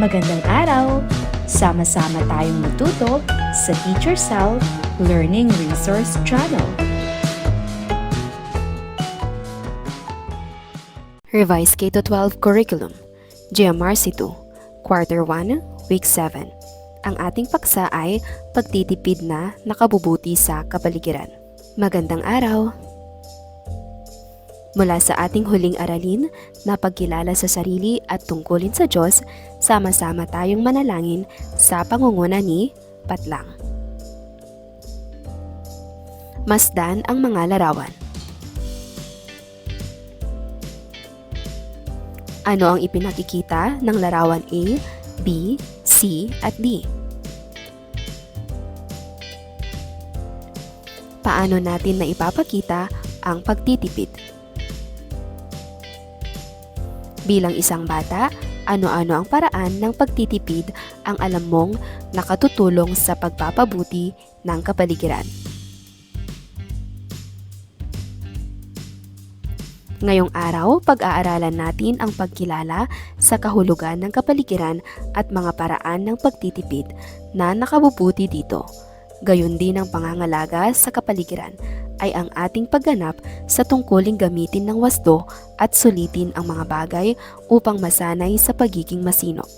Magandang araw! Sama-sama tayong matuto sa Teacher Sal Learning Resource Channel. Revised K-12 Curriculum GMRC2 Quarter 1, Week 7 Ang ating paksa ay pagtitipid na nakabubuti sa kapaligiran. Magandang araw! Mula sa ating huling aralin na pagkilala sa sarili at tungkulin sa Diyos, sama-sama tayong manalangin sa pangunguna ni Patlang. Masdan ang mga larawan. Ano ang ipinakikita ng larawan A, B, C at D? Paano natin na ipapakita ang pagtitipid? Bilang isang bata, ano-ano ang paraan ng pagtitipid ang alam mong nakatutulong sa pagpapabuti ng kapaligiran? Ngayong araw, pag-aaralan natin ang pagkilala sa kahulugan ng kapaligiran at mga paraan ng pagtitipid na nakabubuti dito. Gayon din ang pangangalaga sa kapaligiran ay ang ating pagganap sa tungkuling gamitin ng wasdo at sulitin ang mga bagay upang masanay sa pagiging masinop.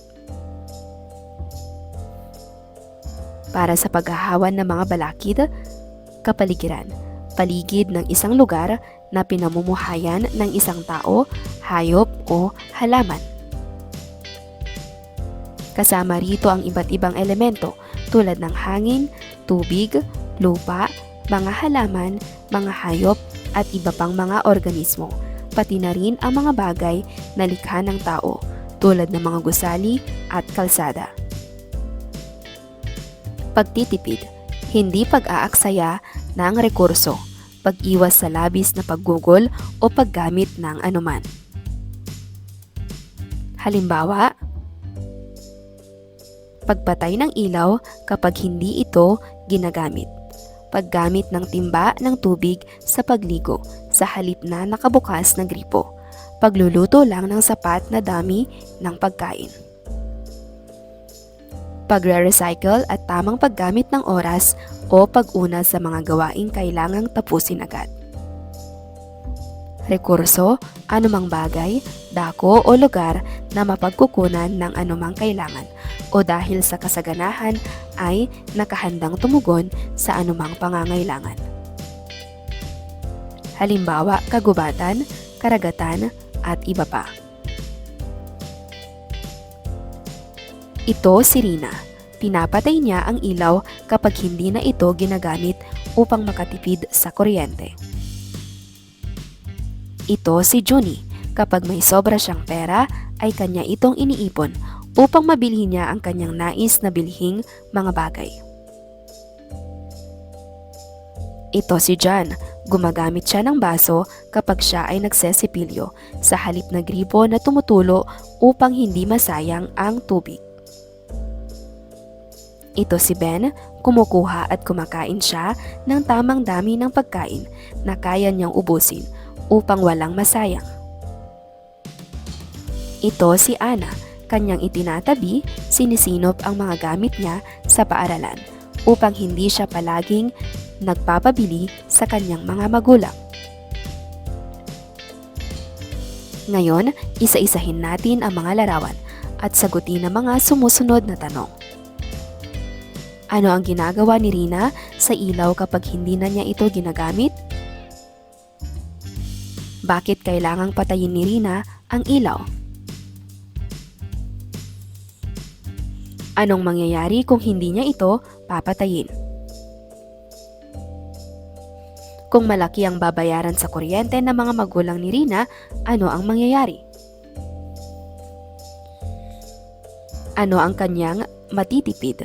Para sa paghahawan ng mga balakid, kapaligiran, paligid ng isang lugar na pinamumuhayan ng isang tao, hayop o halaman. Kasama rito ang iba't ibang elemento tulad ng hangin, tubig, lupa, mga halaman, mga hayop at iba pang mga organismo, pati na rin ang mga bagay na likha ng tao tulad ng mga gusali at kalsada. Pagtitipid, hindi pag-aaksaya ng rekurso, pag-iwas sa labis na paggugol o paggamit ng anuman. Halimbawa, pagpatay ng ilaw kapag hindi ito ginagamit paggamit ng timba ng tubig sa pagligo sa halip na nakabukas na gripo, pagluluto lang ng sapat na dami ng pagkain. Pagre-recycle at tamang paggamit ng oras o pag-una sa mga gawaing kailangang tapusin agad. Rekurso, anumang bagay, dako o lugar na mapagkukunan ng anumang kailangan o dahil sa kasaganahan ay nakahandang tumugon sa anumang pangangailangan. Halimbawa, kagubatan, karagatan, at iba pa. Ito si Rina. Pinapatay niya ang ilaw kapag hindi na ito ginagamit upang makatipid sa kuryente. Ito si Junie. Kapag may sobra siyang pera, ay kanya itong iniipon upang mabili niya ang kanyang nais na bilhing mga bagay. Ito si John. Gumagamit siya ng baso kapag siya ay nagsesipilyo sa halip na gripo na tumutulo upang hindi masayang ang tubig. Ito si Ben, kumukuha at kumakain siya ng tamang dami ng pagkain na kaya niyang ubusin upang walang masayang. Ito si Ana, kanyang itinatabi, sinisinop ang mga gamit niya sa paaralan upang hindi siya palaging nagpapabili sa kanyang mga magulang. Ngayon, isa-isahin natin ang mga larawan at sagutin ang mga sumusunod na tanong. Ano ang ginagawa ni Rina sa ilaw kapag hindi na niya ito ginagamit? Bakit kailangang patayin ni Rina ang ilaw? Anong mangyayari kung hindi niya ito papatayin? Kung malaki ang babayaran sa kuryente ng mga magulang ni Rina, ano ang mangyayari? Ano ang kanyang matitipid?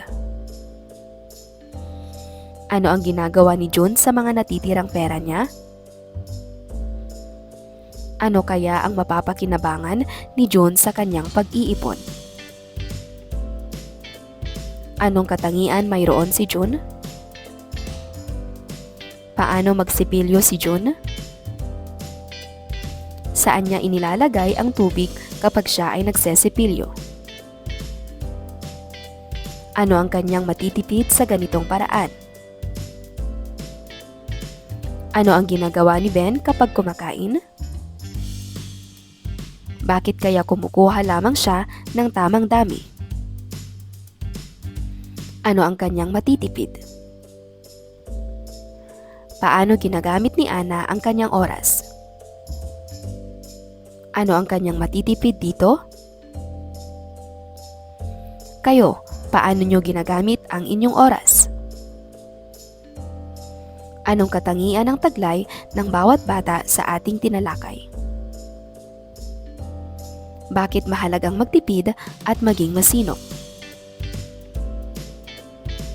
Ano ang ginagawa ni June sa mga natitirang pera niya? Ano kaya ang mapapakinabangan ni June sa kanyang pag-iipon? Anong katangian mayroon si June? Paano magsipilyo si June? Saan niya inilalagay ang tubig kapag siya ay nagsesipilyo? Ano ang kanyang matitipid sa ganitong paraan? Ano ang ginagawa ni Ben kapag kumakain? Bakit kaya kumukuha lamang siya ng tamang dami? Ano ang kanyang matitipid? Paano ginagamit ni Ana ang kanyang oras? Ano ang kanyang matitipid dito? Kayo, paano nyo ginagamit ang inyong oras? Anong katangian ng taglay ng bawat bata sa ating tinalakay? Bakit mahalagang magtipid at maging masinop?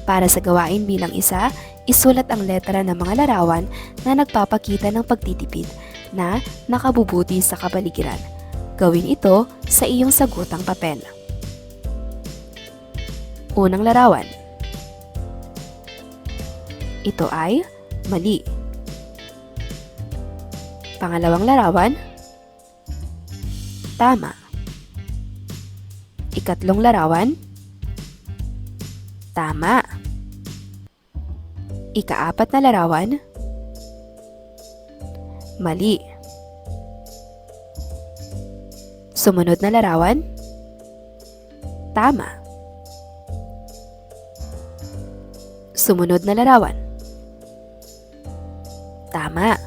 Para sa gawain bilang isa, isulat ang letra ng mga larawan na nagpapakita ng pagtitipid na nakabubuti sa kapaligiran. Gawin ito sa iyong sagutang papel. Unang larawan. Ito ay mali. Pangalawang larawan. Tama. Ikatlong larawan. Tama. Ikaapat na larawan. Mali. Sumunod na larawan. Tama. Sumunod na larawan. Tama.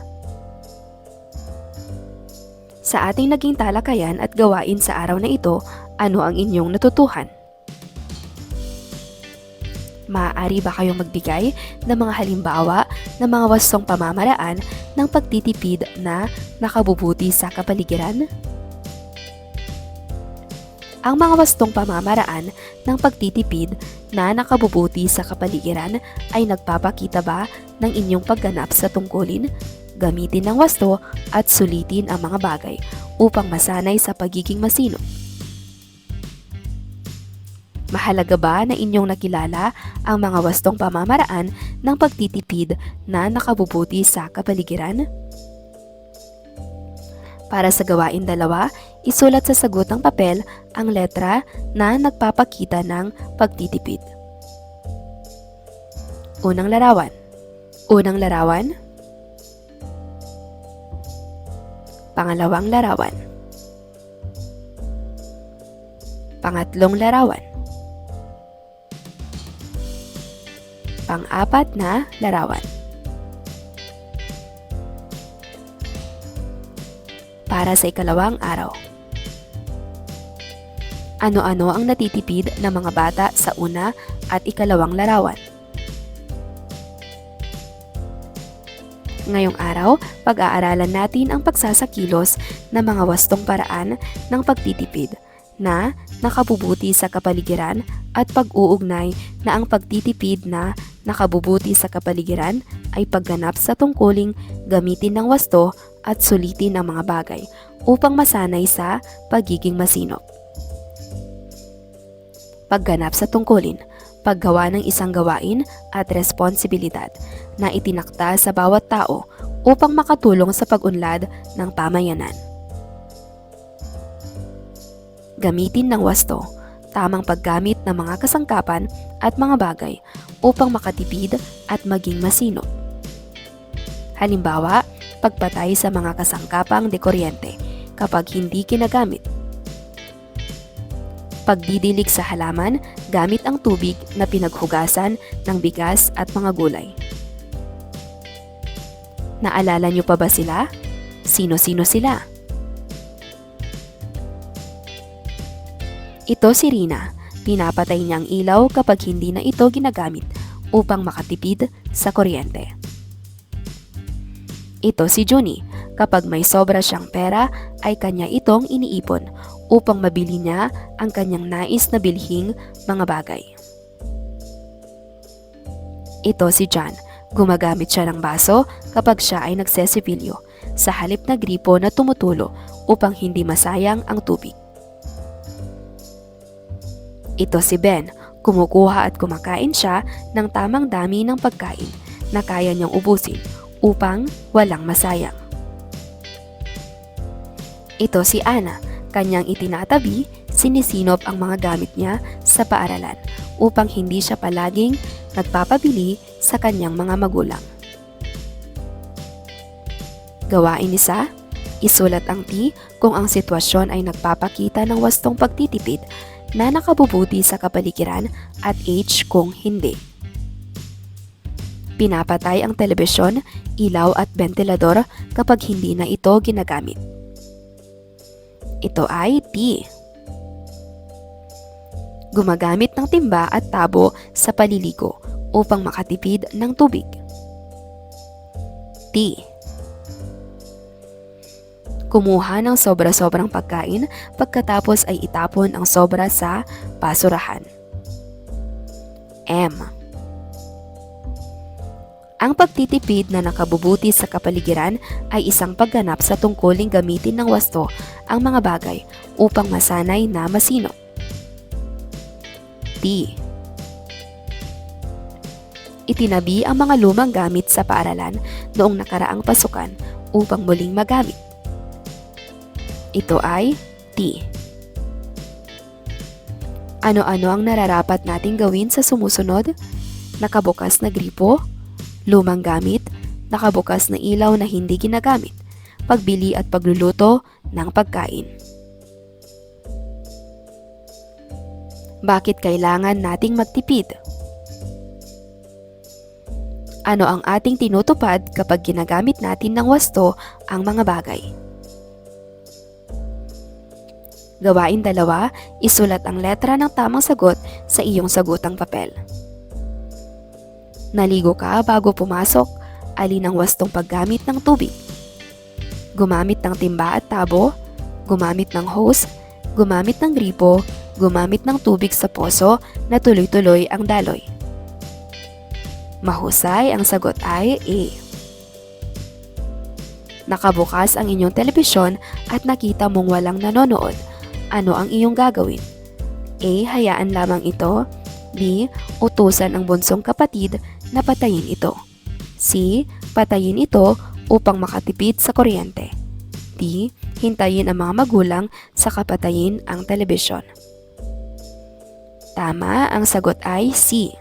Sa ating naging talakayan at gawain sa araw na ito, ano ang inyong natutuhan? Maaari ba kayong magbigay ng mga halimbawa ng mga wastong pamamaraan ng pagtitipid na nakabubuti sa kapaligiran? Ang mga wastong pamamaraan ng pagtitipid na nakabubuti sa kapaligiran ay nagpapakita ba ng inyong pagganap sa tungkulin? Gamitin ng wasto at sulitin ang mga bagay upang masanay sa pagiging masino. Mahalaga ba na inyong nakilala ang mga wastong pamamaraan ng pagtitipid na nakabubuti sa kapaligiran? Para sa gawain dalawa, isulat sa sagutang papel ang letra na nagpapakita ng pagtitipid. Unang larawan. Unang larawan. Pangalawang larawan. Pangatlong larawan. Pang-apat na larawan. Para sa ikalawang araw. Ano-ano ang natitipid ng mga bata sa una at ikalawang larawan? Ngayong araw, pag-aaralan natin ang pagsasakilos ng mga wastong paraan ng pagtitipid na nakabubuti sa kapaligiran at pag-uugnay na ang pagtitipid na nakabubuti sa kapaligiran ay pagganap sa tungkuling gamitin ng wasto at sulitin ang mga bagay upang masanay sa pagiging masinop. Pagganap sa tungkulin, paggawa ng isang gawain at responsibilidad na itinakda sa bawat tao upang makatulong sa pag-unlad ng pamayanan. Gamitin ng wasto, tamang paggamit ng mga kasangkapan at mga bagay upang makatipid at maging masino. Halimbawa, pagpatay sa mga kasangkapang dekoryente kapag hindi kinagamit. Pagdidilig sa halaman gamit ang tubig na pinaghugasan ng bigas at mga gulay. Naalala niyo pa ba sila? Sino-sino sila? Ito si Rina. Pinapatay niya ang ilaw kapag hindi na ito ginagamit upang makatipid sa kuryente. Ito si Junie. Kapag may sobra siyang pera ay kanya itong iniipon upang mabili niya ang kanyang nais na bilhing mga bagay. Ito si John. Gumagamit siya ng baso kapag siya ay nagsesipilyo sa halip na gripo na tumutulo upang hindi masayang ang tubig. Ito si Ben. Kumukuha at kumakain siya ng tamang dami ng pagkain na kaya niyang ubusin upang walang masayang. Ito si Ana. Kanyang itinatabi si sinisinop ang mga gamit niya sa paaralan upang hindi siya palaging nagpapabili sa kanyang mga magulang. Gawain isa, isulat ang T kung ang sitwasyon ay nagpapakita ng wastong pagtitipid na nakabubuti sa kapaligiran at H kung hindi. Pinapatay ang telebisyon, ilaw at ventilador kapag hindi na ito ginagamit. Ito ay T. Gumagamit ng timba at tabo sa paliligo upang makatipid ng tubig. T. Kumuha ng sobra-sobrang pagkain pagkatapos ay itapon ang sobra sa basurahan. M. Ang pagtitipid na nakabubuti sa kapaligiran ay isang pagganap sa tungkuling gamitin ng wasto ang mga bagay upang masanay na masino. D. Itinabi ang mga lumang gamit sa paaralan noong nakaraang pasukan upang muling magamit. Ito ay T. Ano-ano ang nararapat nating gawin sa sumusunod? Nakabukas na gripo, lumang gamit, nakabukas na ilaw na hindi ginagamit, pagbili at pagluluto ng pagkain. Bakit kailangan nating magtipid? Ano ang ating tinutupad kapag ginagamit natin ng wasto ang mga bagay? Gawain dalawa, isulat ang letra ng tamang sagot sa iyong sagutang papel. Naligo ka bago pumasok, alin ang wastong paggamit ng tubig. Gumamit ng timba at tabo, gumamit ng hose, gumamit ng gripo, gumamit ng tubig sa poso na tuloy-tuloy ang daloy. Mahusay ang sagot ay A. Nakabukas ang inyong telebisyon at nakita mong walang nanonood. Ano ang iyong gagawin? A. Hayaan lamang ito. B. Utusan ang bunsong kapatid na patayin ito. C. Patayin ito upang makatipid sa kuryente. D. Hintayin ang mga magulang sa kapatayin ang telebisyon. Tama, ang sagot ay C.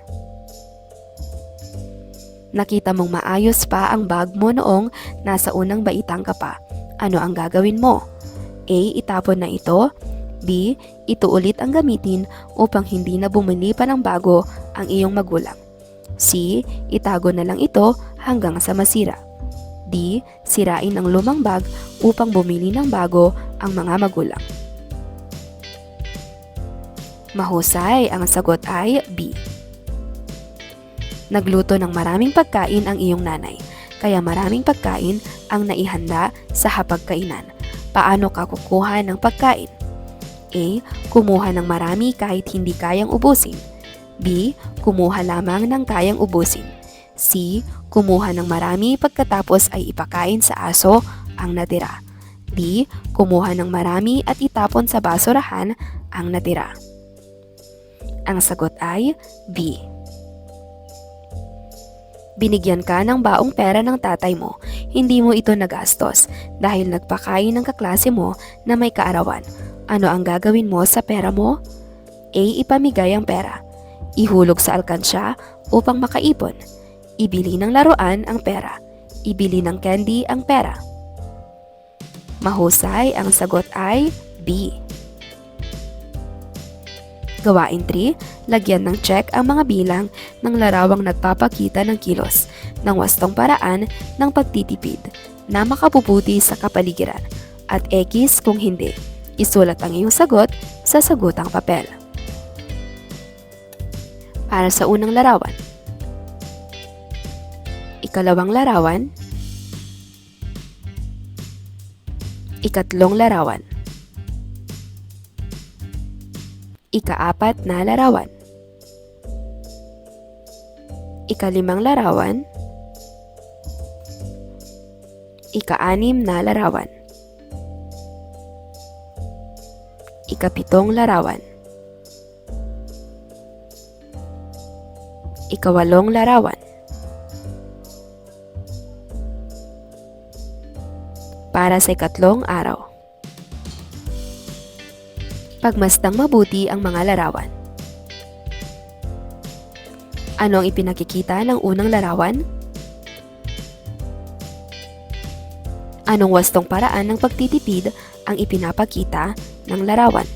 Nakita mong maayos pa ang bag mo noong nasa unang baitang ka pa. Ano ang gagawin mo? A. Itapon na ito. B. Ito ulit ang gamitin upang hindi na bumili pa ng bago ang iyong magulang. C. Itago na lang ito hanggang sa masira. D. Sirain ang lumang bag upang bumili ng bago ang mga magulang. Mahusay, ang sagot ay B. Nagluto ng maraming pagkain ang iyong nanay, kaya maraming pagkain ang naihanda sa hapagkainan. Paano ka kukuha ng pagkain? A. Kumuha ng marami kahit hindi kayang ubusin. B. Kumuha lamang ng kayang ubusin. C. Kumuha ng marami pagkatapos ay ipakain sa aso ang natira. D. Kumuha ng marami at itapon sa basurahan ang natira. Ang sagot ay B. Binigyan ka ng baong pera ng tatay mo, hindi mo ito nagastos dahil nagpakain ng kaklase mo na may kaarawan. Ano ang gagawin mo sa pera mo? A. Ipamigay ang pera. Ihulog sa alkansya upang makaipon. Ibili ng laruan ang pera. Ibili ng candy ang pera. Mahusay, ang sagot ay B. Gawain 3, lagyan ng check ang mga bilang ng larawang nagpapakita ng kilos ng wastong paraan ng pagtitipid na makapuputi sa kapaligiran at X kung hindi. Isulat ang iyong sagot sa sagutang papel. Para sa unang larawan. Ikalawang larawan. Ikatlong larawan. Ikaapat na larawan. Ikalimang larawan. Ikaanim na larawan. Ikapitong larawan. Ikawalong larawan. Para sa ikatlong araw. Pagmastang mabuti ang mga larawan. Ano ang ipinakikita ng unang larawan? Anong wastong paraan ng pagtitipid ang ipinapakita ng larawan?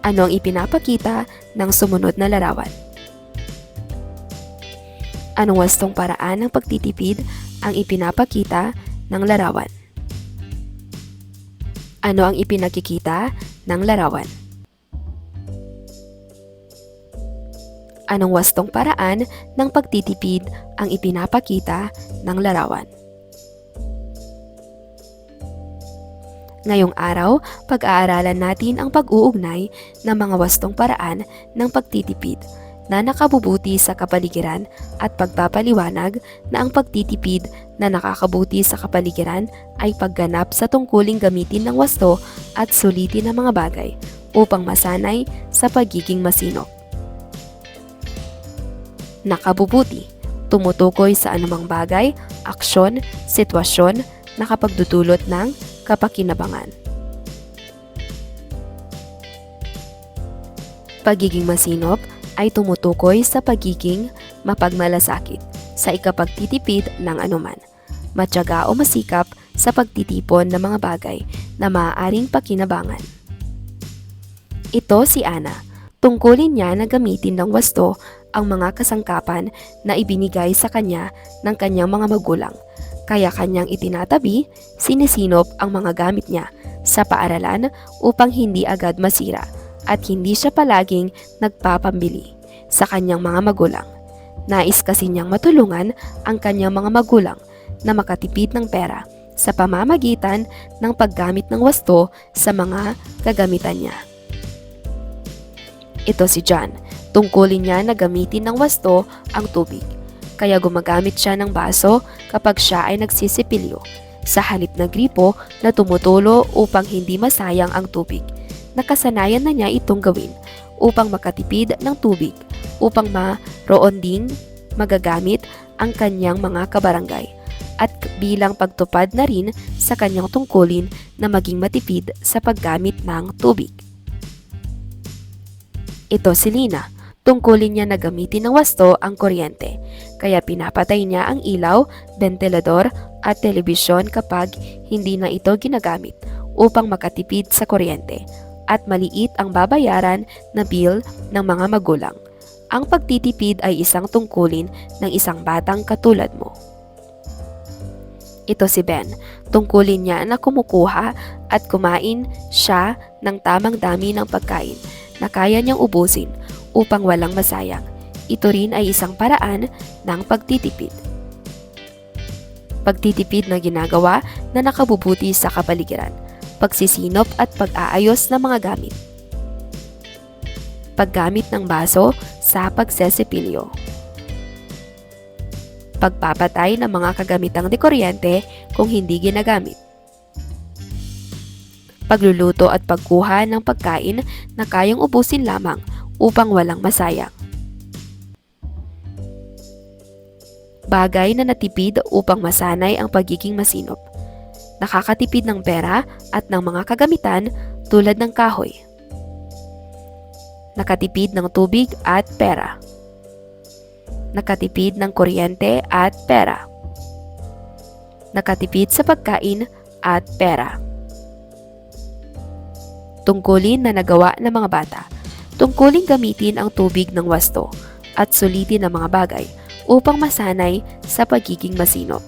Ano ang ipinapakita ng sumunod na larawan? Anong wastong paraan ng pagtitipid ang ipinapakita ng larawan? Ano ang ipinakikita ng larawan? Anong wastong paraan ng pagtitipid ang ipinapakita ng larawan? Ngayong araw, pag-aaralan natin ang pag-uugnay ng mga wastong paraan ng pagtitipid na nakabubuti sa kapaligiran at pagpapaliwanag na ang pagtitipid na nakakabuti sa kapaligiran ay pagganap sa tungkuling gamitin ng wasto at sulitin ng mga bagay upang masanay sa pagiging masinop. Nakabubuti, tumutukoy sa anumang bagay, aksyon, sitwasyon na kapagdudulot ng kapakinabangan. Pagiging masinop ay tumutukoy sa pagiging mapagmalasakit sa ikapagtitipid ng anuman, matyaga o masikap sa pagtitipon ng mga bagay na maaaring pakinabangan. Ito si Ana. Tungkulin niya na gamitin ng wasto ang mga kasangkapan na ibinigay sa kanya ng kanyang mga magulang. Kaya kanyang itinatabi, sinisinop ang mga gamit niya sa paaralan upang hindi agad masira at hindi siya palaging nagpapambili sa kanyang mga magulang. Nais kasi niyang matulungan ang kanyang mga magulang na makatipid ng pera sa pamamagitan ng paggamit ng wasto sa mga kagamitan niya. Ito si John. Tungkulin niya na gamitin ng wasto ang tubig. Kaya gumagamit siya ng baso kapag siya ay nagsisipilyo sa halip na gripo na tumutulo upang hindi masayang ang tubig. Nakasanayan na niya itong gawin upang makatipid ng tubig upang maroon ding magagamit ang kanyang mga kabarangay at bilang pagtupad na rin sa kanyang tungkulin na maging matipid sa paggamit ng tubig. Ito si Lina. Tungkulin niya na gamitin ng wasto ang kuryente, kaya pinapatay niya ang ilaw, ventilador at telebisyon kapag hindi na ito ginagamit upang makatipid sa kuryente at maliit ang babayaran na bill ng mga magulang. Ang pagtitipid ay isang tungkulin ng isang batang katulad mo. Ito si Ben. Tungkulin niya na kumukuha at kumain siya ng tamang dami ng pagkain na kaya niyang ubusin upang walang masayang. Ito rin ay isang paraan ng pagtitipid. Pagtitipid na ginagawa na nakabubuti sa kapaligiran, pagsisinop at pag-aayos ng mga gamit. Paggamit ng baso sa pagsesipilyo. Pagpapatay ng mga kagamitang dekuryente kung hindi ginagamit pagluluto at pagkuha ng pagkain na kayang ubusin lamang upang walang masayang. Bagay na natipid upang masanay ang pagiging masinop. Nakakatipid ng pera at ng mga kagamitan tulad ng kahoy. Nakatipid ng tubig at pera. Nakatipid ng kuryente at pera. Nakatipid sa pagkain at pera tungkulin na nagawa ng mga bata. Tungkuling gamitin ang tubig ng wasto at sulitin ang mga bagay upang masanay sa pagiging masinop.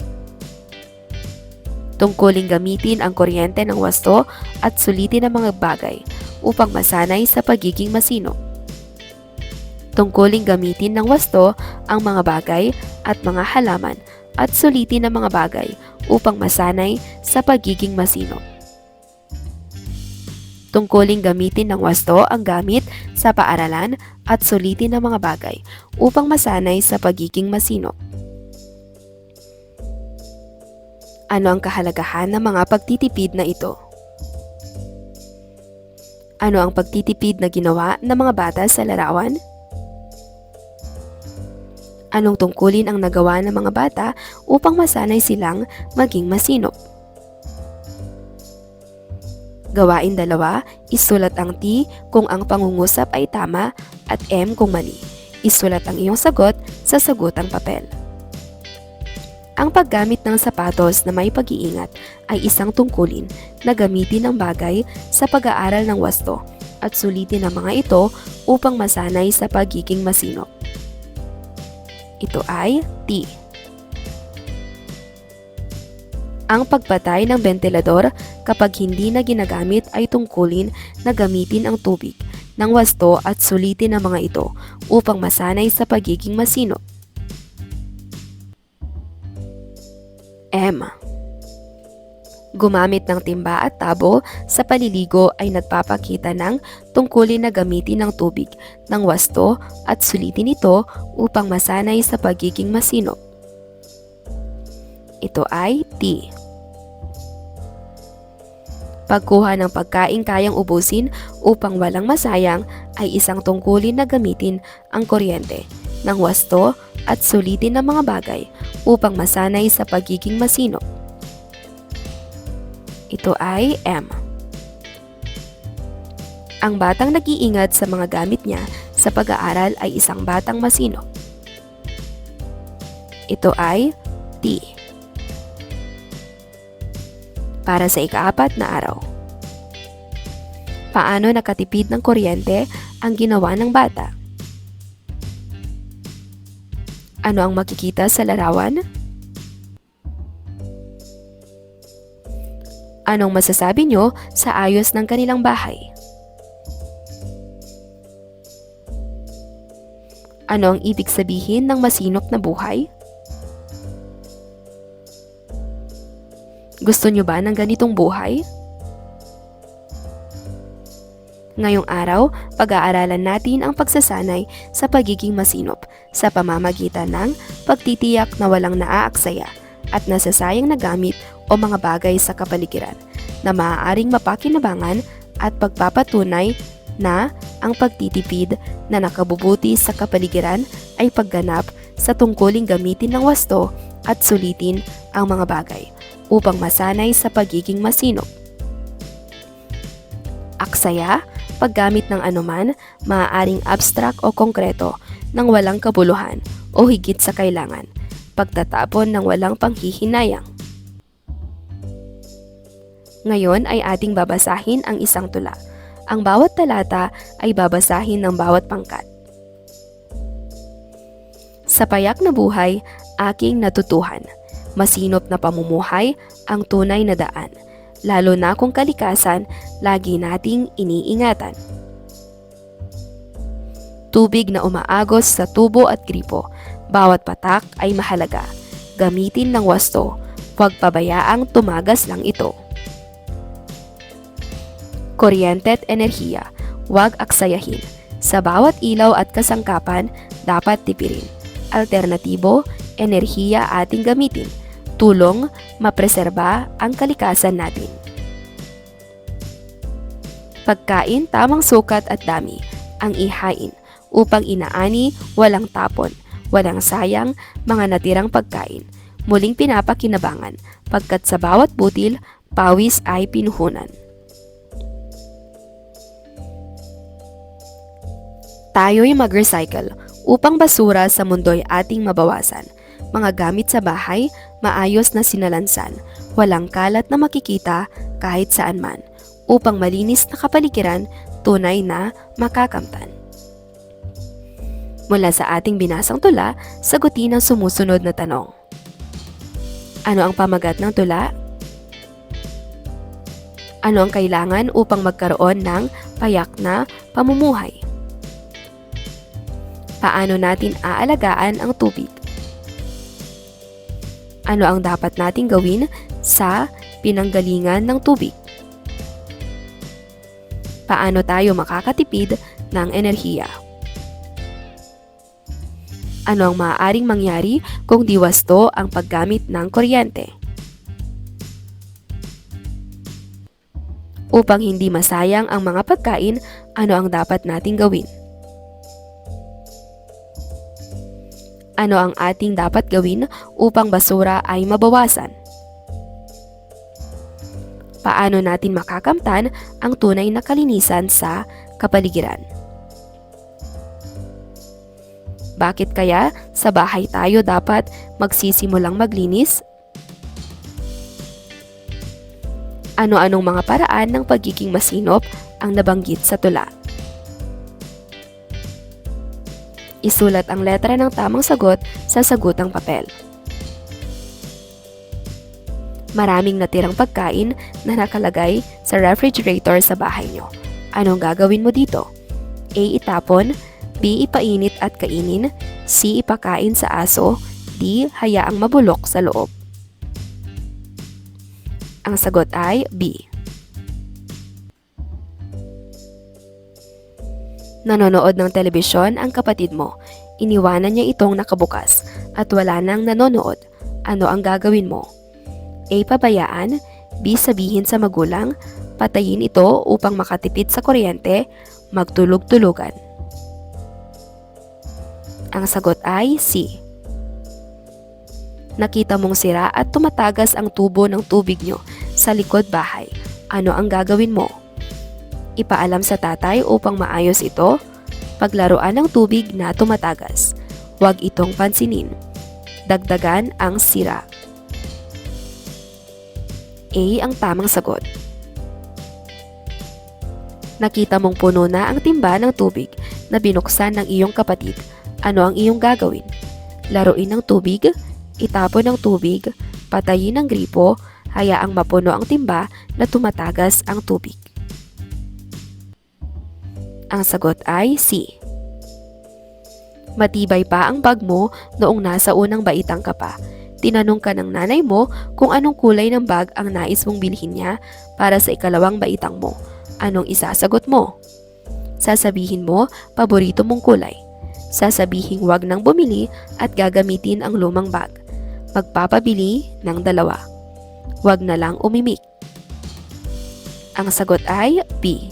Tungkuling gamitin ang kuryente ng wasto at sulitin ang mga bagay upang masanay sa pagiging masinop. Tungkuling gamitin ng wasto ang mga bagay at mga halaman at sulitin ang mga bagay upang masanay sa pagiging masinop tungkuling gamitin ng wasto ang gamit sa paaralan at sulitin ng mga bagay upang masanay sa pagiging masino. Ano ang kahalagahan ng mga pagtitipid na ito? Ano ang pagtitipid na ginawa ng mga bata sa larawan? Anong tungkulin ang nagawa ng mga bata upang masanay silang maging masinop? Gawain dalawa, isulat ang T kung ang pangungusap ay tama at M kung mali. Isulat ang iyong sagot sa sagutang papel. Ang paggamit ng sapatos na may pag-iingat ay isang tungkulin na gamitin ng bagay sa pag-aaral ng wasto at sulitin ang mga ito upang masanay sa pagiging masinop. Ito ay T. Ang pagpatay ng ventilador kapag hindi na ginagamit ay tungkulin na gamitin ang tubig ng wasto at sulitin ang mga ito upang masanay sa pagiging masinop. M. Gumamit ng timba at tabo sa paliligo ay nagpapakita ng tungkulin na gamitin ng tubig ng wasto at sulitin ito upang masanay sa pagiging masinop. Ito ay T. Pagkuha ng pagkain kayang ubusin upang walang masayang ay isang tungkulin na gamitin ang kuryente ng wasto at sulitin ng mga bagay upang masanay sa pagiging masinop. Ito ay M. Ang batang nag-iingat sa mga gamit niya sa pag-aaral ay isang batang masino. Ito ay T. Para sa ikaapat na araw. Paano nakatipid ng kuryente ang ginawa ng bata? Ano ang makikita sa larawan? Anong masasabi nyo sa ayos ng kanilang bahay? Ano ang ibig sabihin ng masinop na buhay? Gusto nyo ba ng ganitong buhay? Ngayong araw, pag-aaralan natin ang pagsasanay sa pagiging masinop sa pamamagitan ng pagtitiyak na walang naaaksaya at nasasayang na gamit o mga bagay sa kapaligiran na maaaring mapakinabangan at pagpapatunay na ang pagtitipid na nakabubuti sa kapaligiran ay pagganap sa tungkuling gamitin ng wasto at sulitin ang mga bagay upang masanay sa pagiging masinop. Aksaya, paggamit ng anuman, maaaring abstract o konkreto ng walang kabuluhan o higit sa kailangan, pagtatapon ng walang panghihinayang. Ngayon ay ating babasahin ang isang tula. Ang bawat talata ay babasahin ng bawat pangkat. Sa payak na buhay, aking natutuhan. Masinop na pamumuhay ang tunay na daan. Lalo na kung kalikasan, lagi nating iniingatan. Tubig na umaagos sa tubo at gripo. Bawat patak ay mahalaga. Gamitin ng wasto. Huwag pabayaang tumagas lang ito kuryente at enerhiya, huwag aksayahin. Sa bawat ilaw at kasangkapan, dapat tipirin. Alternatibo, enerhiya ating gamitin. Tulong, mapreserba ang kalikasan natin. Pagkain tamang sukat at dami ang ihain upang inaani walang tapon, walang sayang mga natirang pagkain. Muling pinapakinabangan pagkat sa bawat butil, pawis ay pinuhunan. Tayo'y mag-recycle upang basura sa mundo'y ating mabawasan. Mga gamit sa bahay, maayos na sinalansan, walang kalat na makikita kahit saan man, upang malinis na kapaligiran, tunay na makakamtan. Mula sa ating binasang tula, sagutin ang sumusunod na tanong. Ano ang pamagat ng tula? Ano ang kailangan upang magkaroon ng payak na pamumuhay? paano natin aalagaan ang tubig. Ano ang dapat nating gawin sa pinanggalingan ng tubig? Paano tayo makakatipid ng enerhiya? Ano ang maaaring mangyari kung diwasto ang paggamit ng kuryente? Upang hindi masayang ang mga pagkain, ano ang dapat nating gawin? Ano ang ating dapat gawin upang basura ay mabawasan. Paano natin makakamtan ang tunay na kalinisan sa kapaligiran? Bakit kaya sa bahay tayo dapat magsisimulang maglinis? Ano-anong mga paraan ng pagiging masinop ang nabanggit sa tula? Isulat ang letra ng tamang sagot sa sagutang papel. Maraming natirang pagkain na nakalagay sa refrigerator sa bahay nyo. Anong gagawin mo dito? A. Itapon B. Ipainit at kainin C. Ipakain sa aso D. Hayaang mabulok sa loob Ang sagot ay B. Nanonood ng telebisyon ang kapatid mo. Iniwanan niya itong nakabukas at wala nang nanonood. Ano ang gagawin mo? A. Pabayaan B. Sabihin sa magulang Patayin ito upang makatipid sa kuryente Magtulog-tulugan Ang sagot ay C. Nakita mong sira at tumatagas ang tubo ng tubig nyo sa likod bahay. Ano ang gagawin mo? Ipaalam sa tatay upang maayos ito. Paglaruan ng tubig na tumatagas. Huwag itong pansinin. Dagdagan ang sira. A ang tamang sagot. Nakita mong puno na ang timba ng tubig na binuksan ng iyong kapatid. Ano ang iyong gagawin? Laruin ng tubig, itapon ng tubig, patayin ng gripo, hayaang mapuno ang timba na tumatagas ang tubig. Ang sagot ay C. Matibay pa ang bag mo noong nasa unang baitang ka pa. Tinanong ka ng nanay mo kung anong kulay ng bag ang nais mong bilhin niya para sa ikalawang baitang mo. Anong isasagot mo? Sasabihin mo, paborito mong kulay. Sasabihin wag nang bumili at gagamitin ang lumang bag. Magpapabili ng dalawa. Wag na lang umimik. Ang sagot ay B.